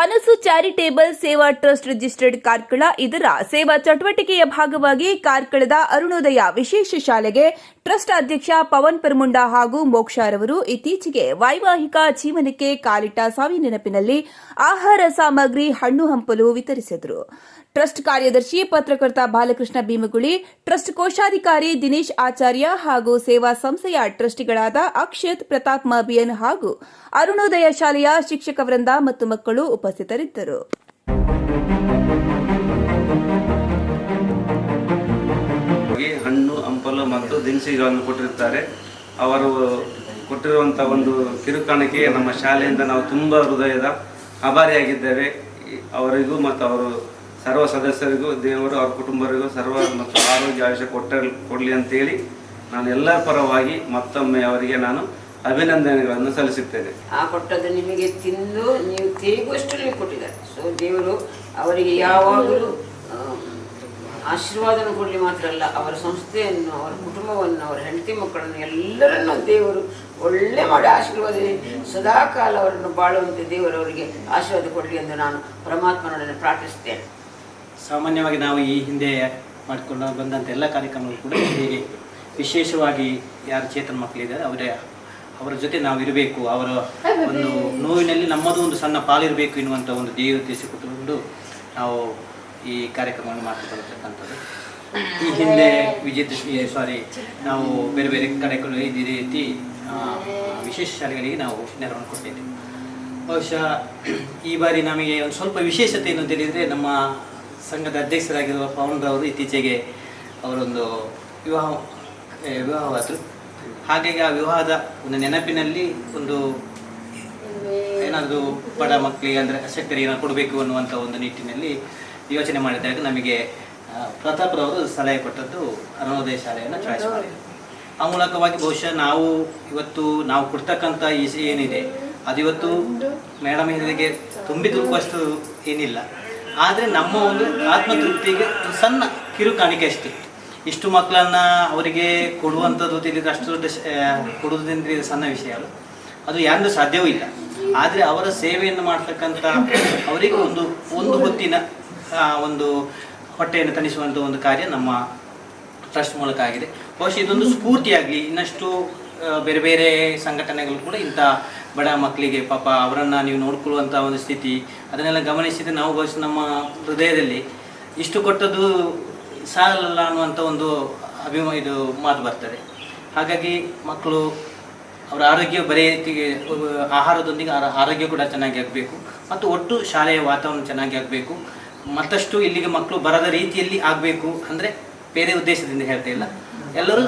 ಕನಸು ಚಾರಿಟೇಬಲ್ ಸೇವಾ trust registered Karkala ಇದರ ಸೇವಾ ಚಟುವಟಿಕೆಯ ಭಾಗವಾಗಿ ಕಾರ್ಕಳದ ಅರುಣೋದಯ ವಿಶೇಷ ಶಾಲೆಗೆ ಟ್ರಸ್ಟ್ ಅಧ್ಯಕ್ಷ ಪವನ್ ಪೆರ್ಮುಂಡ ಹಾಗೂ ಮೋಕ್ಷಾರವರು ಇತ್ತೀಚೆಗೆ ವೈವಾಹಿಕ ಜೀವನಕ್ಕೆ ಕಾಲಿಟ್ಟ ಸಾವಿ ನೆನಪಿನಲ್ಲಿ ಆಹಾರ ಸಾಮಗ್ರಿ, ಹಣ್ಣು ಹಂಪಲು ವಿತರಿಸಿದರು. ಟ್ರಸ್ಟ್ ಕಾರ್ಯದರ್ಶಿ, ಪತ್ರಕರ್ತ ಬಾಲಕೃಷ್ಣ ಭೀಮಗುಳಿ, ಟ್ರಸ್ಟ್ ಕೋಶಾಧಿಕಾರಿ ದಿನೇಶ್ ಆಚಾರ್ಯ ಹಾಗೂ ಸೇವಾ ಸಂಸ್ಥೆಯ ಟ್ರಸ್ಟಿಗಳಾದ ಅಕ್ಷತ್, ಪ್ರತಾಪ್ ಮಾಬಿಯನ್ ಹಾಗೂ ಅರುಣೋದಯ ಶಾಲೆಯ ಶಿಕ್ಷಕ ವೃಂದ ಮತ್ತು ಮಕ್ಕಳು ಉಪಸ್ಥಿತರಿದ್ದರು. ಹಣ್ಣು, ಹಂಪಲು ಮತ್ತು ದಿನಸಿಗಳನ್ನು ಕೊಟ್ಟಿರ್ತಾರೆ ಅವರು ಕೊಟ್ಟಿರುವಂಥ ಒಂದು ಕಿರುಕಾಣಿಕೆ ನಮ್ಮ ಶಾಲೆಯಿಂದ ನಾವು ತುಂಬ ಹೃದಯದ ಆಭಾರಿಯಾಗಿದ್ದೇವೆ. ಅವರಿಗೂ ಮತ್ತು ಅವರು ಸರ್ವ ಸದಸ್ಯರಿಗೂ, ದೇವರು, ಅವ್ರ ಕುಟುಂಬರಿಗೂ ಸರ್ವ ಮತ್ತು ಆರೋಗ್ಯ, ಆಯುಷ್ಯ ಕೊಟ್ಟ ಕೊಡಲಿ ಅಂತೇಳಿ ನಾನು ಎಲ್ಲರ ಪರವಾಗಿ ಮತ್ತೊಮ್ಮೆ ಅವರಿಗೆ ನಾನು ಅಭಿನಂದನೆಗಳನ್ನು ಸಲ್ಲಿಸುತ್ತೇನೆ. ಆ ಕೊಟ್ಟದ್ದು ನಿಮಗೆ ತಿಂದು ನೀವು ತೇಗುವಷ್ಟು ನೀವು ಕೊಟ್ಟಿದ್ದಾರೆ. ಸೊ ದೇವರು ಅವರಿಗೆ ಯಾವಾಗಲೂ ಆಶೀರ್ವಾದನ ಕೊಡಲಿ ಮಾತ್ರ ಅಲ್ಲ ಅವರ ಸಂಸ್ಥೆಯನ್ನು ಅವರ ಕುಟುಂಬವನ್ನು ಅವರ ಹೆಂಡತಿ ಮಕ್ಕಳನ್ನು ಎಲ್ಲರನ್ನು ದೇವರು ಒಳ್ಳೆ ಮಾಡಿ ಆಶೀರ್ವಾದ ಸದಾಕಾಲ ಅವರನ್ನು ಬಾಳುವಂತೆ ದೇವರು ಅವರಿಗೆ ಆಶೀರ್ವಾದ ಕೊಡಲಿ ಎಂದು ನಾನು ಪರಮಾತ್ಮನೊಡನೆ ಪ್ರಾರ್ಥಿಸುತ್ತೇನೆ. ಸಾಮಾನ್ಯವಾಗಿ ನಾವು ಈ ಹಿಂದೆ ಮಾಡಿಕೊಂಡು ಬಂದಂಥ ಎಲ್ಲ ಕಾರ್ಯಕ್ರಮಗಳು ಕೂಡ ಹೀಗೆ ವಿಶೇಷವಾಗಿ ಯಾರು ಚೇತನ ಮಕ್ಕಳಿದ್ದಾರೆ ಅವರ ಅವರ ಜೊತೆ ನಾವು ಇರಬೇಕು. ಅವರ ಒಂದು ನೋವಿನಲ್ಲಿ ನಮ್ಮದು ಒಂದು ಸಣ್ಣ ಪಾಲಿರಬೇಕು ಎನ್ನುವಂಥ ಒಂದು ಧ್ಯೇಯ ಉದ್ದೇಶಿಸಿಕೊಂಡು ನಾವು ಈ ಕಾರ್ಯಕ್ರಮವನ್ನು ಮಾಡಿಕೊಳ್ಳತಕ್ಕಂಥದ್ದು ಈ ಹಿಂದೆ ವಿಜಯದಶಮಿ ಸಾರಿ ನಾವು ಬೇರೆ ಬೇರೆ ಕಡೆಗಳು ಇದೇ ರೀತಿ ವಿಶೇಷ ಶಾಲೆಗಳಿಗೆ ನಾವು ನೆರವನ್ನು ಕೊಟ್ಟಿದ್ದೇವೆ. ಬಹುಶಃ ಈ ಬಾರಿ ನಮಗೆ ಒಂದು ಸ್ವಲ್ಪ ವಿಶೇಷತೆ ಏನು ಅಂತ ಹೇಳಿದರೆ ನಮ್ಮ ಸಂಘದ ಅಧ್ಯಕ್ಷರಾಗಿರುವ ಪವನ್ ರವರು ಇತ್ತೀಚೆಗೆ ಅವರೊಂದು ವಿವಾಹ ವಿವಾಹವಾದರು ಹಾಗಾಗಿ ಆ ವಿವಾಹದ ಒಂದು ನೆನಪಿನಲ್ಲಿ ಒಂದು ಏನಾದರೂ ಬಡ ಮಕ್ಕಳಿಗೆ ಅಂದರೆ ಅಶಕ್ತರಿಗೆ ಏನಾದ್ರು ಕೊಡಬೇಕು ಅನ್ನುವಂಥ ಒಂದು ನಿಟ್ಟಿನಲ್ಲಿ ಯೋಚನೆ ಮಾಡಿದಾಗ ನಮಗೆ ಪ್ರತಾಪ್ರವರು ಪ್ರತಾಪ್ ರವರು ಸಲಹೆ ಕೊಟ್ಟದ್ದು ಅರುಣೋದಯ ಶಾಲೆಯನ್ನು ಚಾಯ್ಸ್ ಮಾಡಿದರು ಆ ಮೂಲಕವಾಗಿ ಬಹುಶಃ ನಾವು ಇವತ್ತು ನಾವು ಕೊಡ್ತಕ್ಕಂಥ ಈ ಏನಿದೆ, ಅದಿವತ್ತು ಮೇಡಮ್ ಹೇಳಿದಾಗೆ ತುಂಬಿ ತುಳುಕುವಷ್ಟು ಏನಿಲ್ಲ. ಆದರೆ ನಮ್ಮ ಒಂದು ಆತ್ಮತೃಪ್ತಿಗೆ ಸಣ್ಣ ಕಿರು ಕಾಣಿಕೆ ಅಷ್ಟೇ ಇಷ್ಟು ಮಕ್ಕಳನ್ನ ಅವರಿಗೆ ಕೊಡುವಂಥದ್ದು ತಿಳಿದ್ರೆ ಅಷ್ಟು ದೊಡ್ಡ ಕೊಡುವುದಂದ್ರೆ ಸಣ್ಣ ವಿಷಯ ಅಲ್ಲ ಅದು ಯಾರಿಗೂ ಸಾಧ್ಯವೂ ಇಲ್ಲ. ಆದರೆ ಅವರ ಸೇವೆಯನ್ನು ಮಾಡ್ತಕ್ಕಂಥ ಅವರಿಗೆ ಒಂದು ಒಂದು ಹೊತ್ತಿನ ಒಂದು ಹೊಟ್ಟೆಯನ್ನು ತಣಿಸುವಂಥ ಒಂದು ಕಾರ್ಯ ನಮ್ಮ ಟ್ರಸ್ಟ್ ಮೂಲಕ ಆಗಿದೆ. ಬಹುಶಃ ಇದೊಂದು ಸ್ಫೂರ್ತಿಯಾಗಲಿ, ಇನ್ನಷ್ಟು ಬೇರೆ ಬೇರೆ ಸಂಘಟನೆಗಳು ಕೂಡ ಇಂಥ ಬಡ ಮಕ್ಕಳಿಗೆ ಪಾಪ ಅವರನ್ನು ನೀವು ನೋಡ್ಕೊಳ್ಳುವಂಥ ಒಂದು ಸ್ಥಿತಿ ಅದನ್ನೆಲ್ಲ ಗಮನಿಸಿದರೆ ನಾವು ಬಹುಶಃ ನಮ್ಮ ಹೃದಯದಲ್ಲಿ ಇಷ್ಟು ಕೊಟ್ಟದ್ದು ಸಾಲಲ್ಲ ಅನ್ನುವಂಥ ಒಂದು ಅಭಿಮ, ಇದು ಮಾತು ಬರ್ತದೆ. ಹಾಗಾಗಿ ಮಕ್ಕಳು ಅವರ ಆರೋಗ್ಯ ಬರೀ ಆಹಾರದೊಂದಿಗೆ ಆರೋಗ್ಯ ಕೂಡ ಚೆನ್ನಾಗಿ ಆಗಬೇಕು. ಮತ್ತು ಒಟ್ಟು ಶಾಲೆಯ ವಾತಾವರಣ ಚೆನ್ನಾಗಿ ಆಗಬೇಕು. ಮತ್ತಷ್ಟು ಇಲ್ಲಿಗೆ ಮಕ್ಕಳು ಬರದ ರೀತಿಯಲ್ಲಿ ಆಗಬೇಕು ಅಂದರೆ ಬೇರೆ ಉದ್ದೇಶದಿಂದ ಹೇಳ್ತಾ ಇಲ್ಲ. ಎಲ್ಲರೂ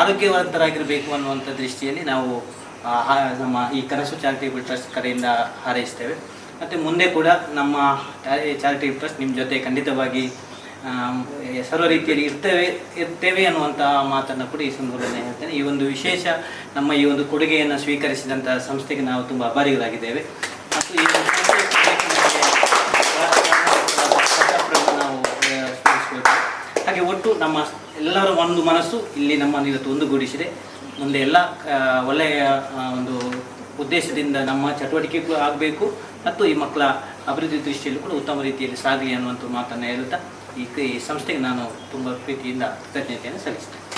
ಆರೋಗ್ಯವಂತರಾಗಿರಬೇಕು ಅನ್ನುವಂಥ ದೃಷ್ಟಿಯಲ್ಲಿ ನಾವು ನಮ್ಮ ಈ ಕನಸು ಚಾರಿಟೇಬಲ್ ಟ್ರಸ್ಟ್ ಕಡೆಯಿಂದ ಹಾರೈಸ್ತೇವೆ. ಮತ್ತು ಮುಂದೆ ಕೂಡ ನಮ್ಮ ಚಾರಿಟೇಬಲ್ ಟ್ರಸ್ಟ್ ನಿಮ್ಮ ಜೊತೆ ಖಂಡಿತವಾಗಿ ಸರ್ವ ರೀತಿಯಲ್ಲಿ ಇರ್ತೇವೆ ಇರ್ತೇವೆ ಅನ್ನುವಂತಹ ಮಾತನ್ನು ಕೂಡ ಈ ಸಂದರ್ಭದಲ್ಲಿ ಹೇಳ್ತೇನೆ. ಈ ಒಂದು ವಿಶೇಷ ನಮ್ಮ ಈ ಒಂದು ಕೊಡುಗೆಯನ್ನು ಸ್ವೀಕರಿಸಿದಂತಹ ಸಂಸ್ಥೆಗೆ ನಾವು ತುಂಬ ಅಭಾರಿಗಳಾಗಿದ್ದೇವೆ. ಮತ್ತು ಈ ನಾವು. ಹಾಗೆ ಒಟ್ಟು ನಮ್ಮ ಎಲ್ಲರ ಒಂದು ಮನಸ್ಸು ಇಲ್ಲಿ ನಮ್ಮನ್ನು ಇವತ್ತು ಒಂದುಗೂಡಿಸಿದೆ. ಮುಂದೆ ಎಲ್ಲ ಒಳ್ಳೆಯ ಒಂದು ಉದ್ದೇಶದಿಂದ ನಮ್ಮ ಚಟುವಟಿಕೆಗಳು ಆಗಬೇಕು. ಮತ್ತು ಈ ಮಕ್ಕಳ ಅಭಿವೃದ್ಧಿ ದೃಷ್ಟಿಯಲ್ಲೂ ಕೂಡ ಉತ್ತಮ ರೀತಿಯಲ್ಲಿ ಸಾಗಲಿ ಅನ್ನುವಂಥ ಮಾತನ್ನು ಹೇಳುತ್ತಾ ಈ ಈ ಸಂಸ್ಥೆಗೆ ನಾನು ತುಂಬ ಪ್ರೀತಿಯಿಂದ ಕೃತಜ್ಞತೆಯನ್ನು ಸಲ್ಲಿಸ್ತೇನೆ.